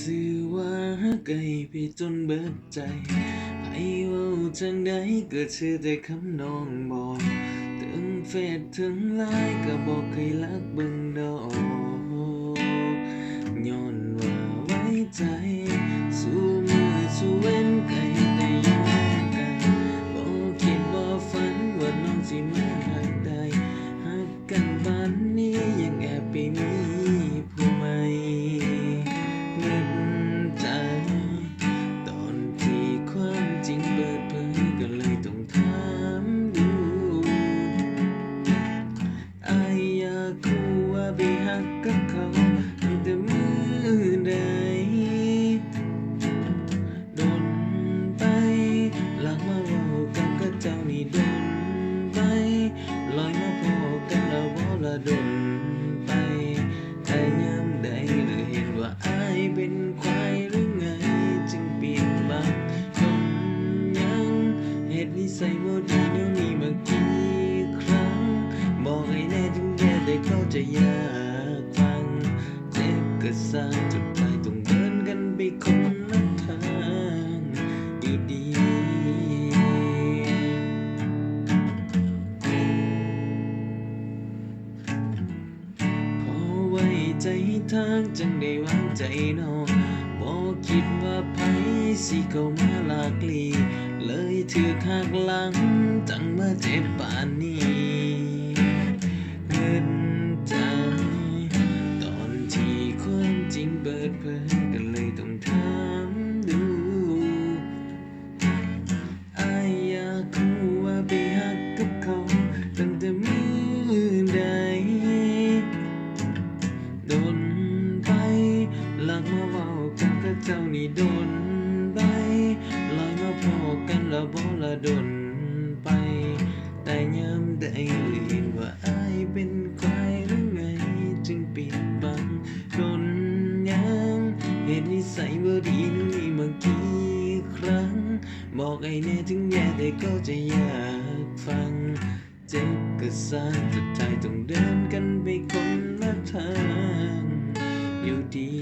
สื่อว่าหักไกลไปจนเบิดใจให้เว้าจังใดก็เชื่อแต่คำน้องบอกถึงเฟซถึงไลน์ก็บอกเคยรักเบิ่งดอกย้อนว่าไว้ใจสู้ หักกับเขาตั้งแต่มือใดโดนไปหลักมาเว่ากันกับเจ้านี่โดนไปลอยมาพอกันแล้วบ่ละโดนไปแต่ยามใดเลยเห็นว่าอายเป็นควายหรือไงจึงเปลี่ยนบางคนยังเหตุนิสัยบ่ดีเดี๋ยวนี้มากี่ครั้งบอกให้แน่ถึงแย่แต่เขาจะยากฟัง ก็สร้างจุดปลายต้องเดินกันไปคนละทางอยู่ดีพอไว้ใจทางจังได้วางใจนองบ่คิดว่าไผสิเข้ามาลากลี เลยถือหักหลังจังเมาเจ็บปานนี้ ปิดเผยก็เลยต้องถามดูอายอยากคู่ว่าไปหักกับเขาตั้งแต่มือใดโดนไปหลักมาเว้ากับกับเจ้านี่โดน ตุนิสัยบ่ดีนี่มากี่ครั้ง บอกไอ้แน่ถึงแย่แต่ก็จะอยากฟัง เจ็บก็สางสุดท้ายต้องเดินกันไปคนละทาง อยู่ดี